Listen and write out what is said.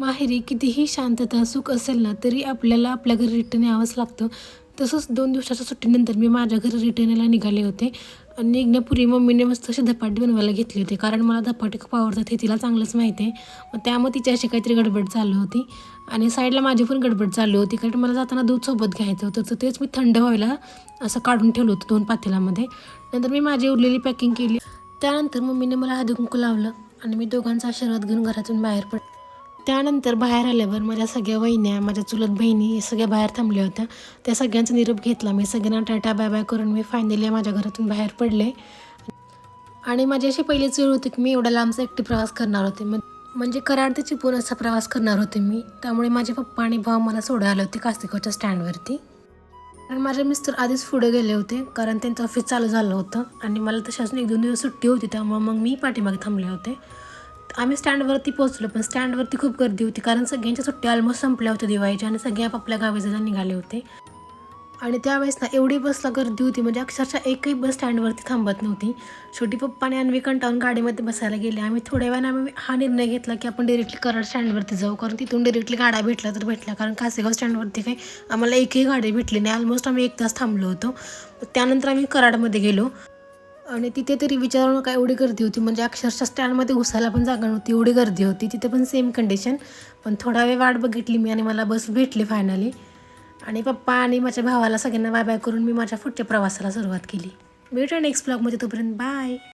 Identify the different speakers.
Speaker 1: माहेरी कितीही शांतता सुख असेल ना तरी आपल्याला आपल्या घरी रिटर्न यावंच लागतं. तसंच दोन दिवसाच्या सुट्टीनंतर मी माझ्या घरी रिटर्न यायला निघाले होते. आणि निघण्यापूर्वी मम्मीने मस्त अशी धपाटे बनवायला घेतली होती. कारण मला धपाटे खूप आवडतात हे तिला चांगलंच माहिती आहे. मग त्यामुळे तिची अशी काहीतरी गडबड चालू होती. आणि साईडला माझी पण गडबड चालू होती. कारण मला जाताना दूध सोबत घ्यायचं होतं. तर तेच मी थंड व्हायला असं काढून ठेवलं होतं दोन पातेल्यामध्ये. नंतर मी माझी उरलेली पॅकिंग केली. त्यानंतर मम्मीने मला हळदी कुंकू लावलं. आणि मी दोघांचा आशीर्वाद घेऊन घरातून बाहेर पड त्यानंतर बाहेर आल्यावर माझ्या सगळ्या वहिन्या माझ्या चुलत बहिणी हे सगळ्या बाहेर थांबल्या होत्या. त्या सगळ्यांचा निरोप घेतला. मी सगळ्यांना टाटा बाय बाय करून मी फायनली माझ्या घरातून बाहेर पडले. आणि माझी अशी पहिलीच वेळ होती की मी एवढा लांबचा एकटी प्रवास करणार होते. मग म्हणजे कराड ते चिपळूण असा प्रवास करणार होते मी. त्यामुळे माझे पप्पा आणि भाऊ मला सोडायला आले होते कास्तिकोच्या स्टँडवरती कारण माझे मिस्टर आधीच पुढे गेले होते कारण त्यांचं ऑफिस चालू झालं होतं. आणि मला तशाच एक दोन दिवस सुट्टी होती त्यामुळे मग मी पाठीमागे थांबले होते. आम्ही स्टँडवरती पोहोचलो पण स्टँडवरती खूप गर्दी होती कारण सगळ्यांच्या सुट्ट्या ऑलमोस्ट संपल्या होत्या दिवाळीच्या आणि सगळे आपापल्या गावी जायला निघाले होते. आणि त्यावेळेस ना एवढी बसला गर्दी होती म्हणजे अक्षरशः एकही बस स्टँडवरती थांबत नव्हती. छोटी पप्पाने अन्वी कंटाळून गाडीमध्ये बसायला गेले. आम्ही थोड्या वेळाने आम्ही हा निर्णय घेतला की आपण डिरेक्टली कराड स्टँडवरती जाऊ कारण तिथून डिरेक्टली गाड्या भेटल्या तर भेटल्या कारण कासेगाव स्टँडवरती काही आम्हाला एकही गाडी भेटली नाही. ऑलमोस्ट आम्ही एक तास थांबलो होतो. त्यानंतर आम्ही कराडमध्ये गेलो. आणि तिथे तरी विचारू नका एवढी गर्दी होती? म्हणजे अक्षरशः स्टँडमध्ये घुसायला पण जागा नव्हती एवढी गर्दी होती. तिथे पण सेम कंडिशन पण थोडा वेळ वाट बघितली मी आणि मला बस भेटली फायनली आणि पप्पा आणि माझ्या भावाला सगळ्यांना बाय बाय करून मी माझ्या पुढच्या प्रवासाला सुरुवात केली. भेटू नेक्स्ट ब्लॉगमध्ये तोपर्यंत बाय